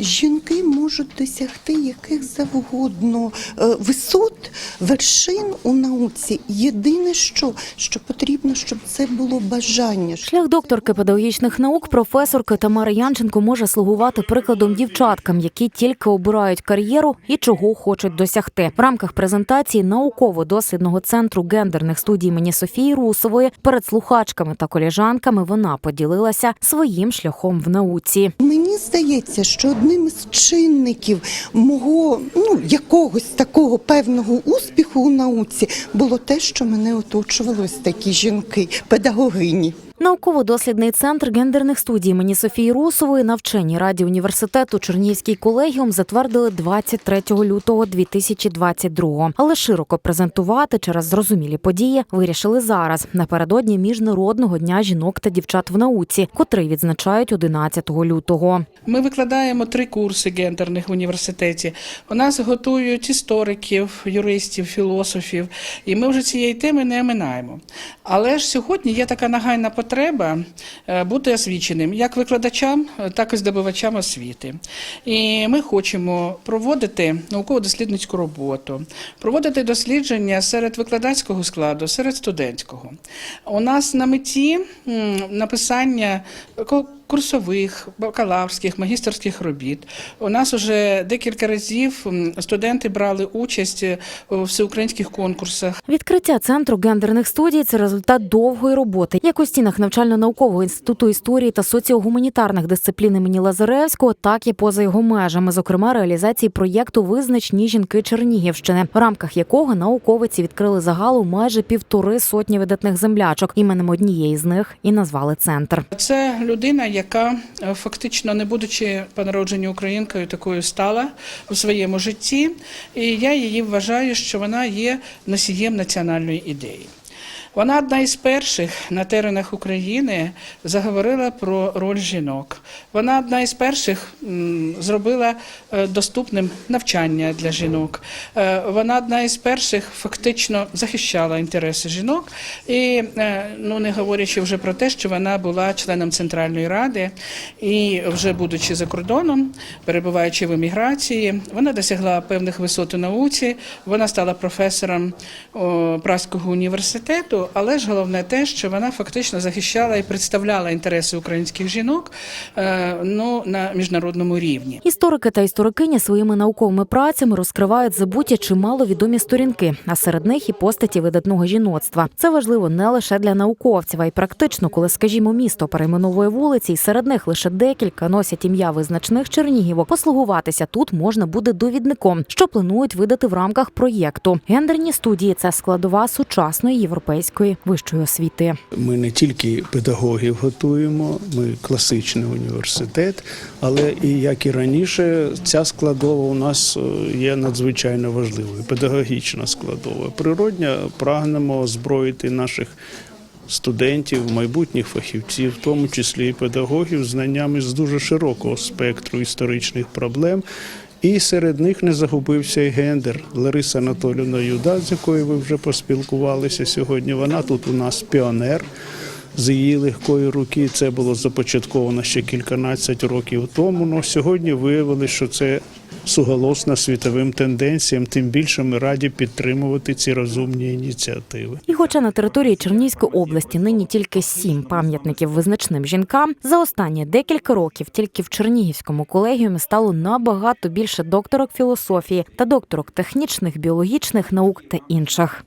Жінки можуть досягти яких завгодно е, висот, вершин у науці. Єдине, що, що потрібно, щоб це було бажання. Шлях докторки педагогічних наук професорки Тамари Янченко може слугувати прикладом дівчаткам, які тільки обирають кар'єру і чого хочуть досягти. В рамках презентації науково-дослідного центру гендерних студій імені Софії Русової перед слухачками та коліжанками вона поділилася своїм шляхом в науці. Мені здається, що одним із чинників мого ну якогось такого певного успіху у науці було те, що мене оточували ось такі жінки, педагогині. Науково-дослідний центр гендерних студій імені Софії Русової на вченій раді університету Чернігівський колегіум затвердили 23 лютого 2022 Але широко презентувати через зрозумілі події вирішили зараз напередодні міжнародного дня жінок та дівчат в науці, котрий відзначають 11 лютого. Ми викладаємо три курси гендерних в університеті. У нас готують істориків, юристів, філософів, і ми вже цієї теми не оминаємо. Але ж сьогодні є така нагайна потреба е, бути освіченим як викладачам, е, так і здобувачам освіти. І ми хочемо проводити науково-дослідницьку роботу, проводити дослідження серед викладацького складу, серед студентського. У нас на меті написання курсових, бакалаврських, магістерських робіт. У нас вже декілька разів студенти брали участь е, у всеукраїнських конкурсах. Відкриття центру гендерних студій це результат довгої роботи, як у стінах навчально-наукового інституту історії та соціогуманітарних дисциплін імені Лазаревського, так і поза його межами, зокрема реалізації проєкту Визначні жінки Чернігівщини, в рамках якого науковиці відкрили загалу майже півтори сотні видатних землячок. Іменем однієї з них і назвали центр. Це людина, яка е, фактично, не будучи по народженню українкою, такою стала у своєму житті, і я її вважаю, що вона є носієм національної ідеї. Вона одна із перших на теренах України заговорила про роль жінок. Вона одна із перших зробила е, доступним навчання для жінок. Е, Вона одна із перших фактично захищала інтереси жінок. І е, ну не говорячи вже про те, що вона була членом Центральної ради, і вже будучи за кордоном, перебуваючи в еміграції, вона досягла певних висот у науці. Вона стала професором о, Празького Але ж головне те, що вона фактично захищала і представляла інтереси українських жінок е, ну, на міжнародному рівні. Історики та історикині своїми науковими працями розкривають забуті чимало відомі сторінки, а серед них і постаті видатного жіноцтва. Це важливо не лише для науковців, а й практично, коли, скажімо, місто перейменовує вулиці, і серед них лише декілька носять ім'я визначних чернігівок. Послугуватися тут можна буде довідником, що планують видати в рамках проєкту. Гендерні студії це складова сучасної європейської вищої освіти. Ми не тільки педагогів готуємо, ми класичний університет, але і як і раніше, ця складова у нас е, є надзвичайно важливою. Педагогічна складова. Природня прагнемо озброїти наших студентів, майбутніх фахівців, в тому числі і педагогів, знаннями з дуже широкого спектру історичних проблем. І серед них не загубився і гендер. Лариса Анатолівна Юда, з якою ви вже поспілкувалися сьогодні. Вона тут у нас піонер з її легкої руки. Це було започатковано ще кільканадцять років тому. Но сьогодні виявили, що це суголосно світовим тенденціям. Тим більше ми раді підтримувати ці розумні ініціативи. І хоча на території Чернігівської області нині тільки сім пам'ятників визначним жінкам, за останні декілька років тільки в Чернігівському колегіумі стало набагато більше докторок філософії та докторок технічних, біологічних наук та інших.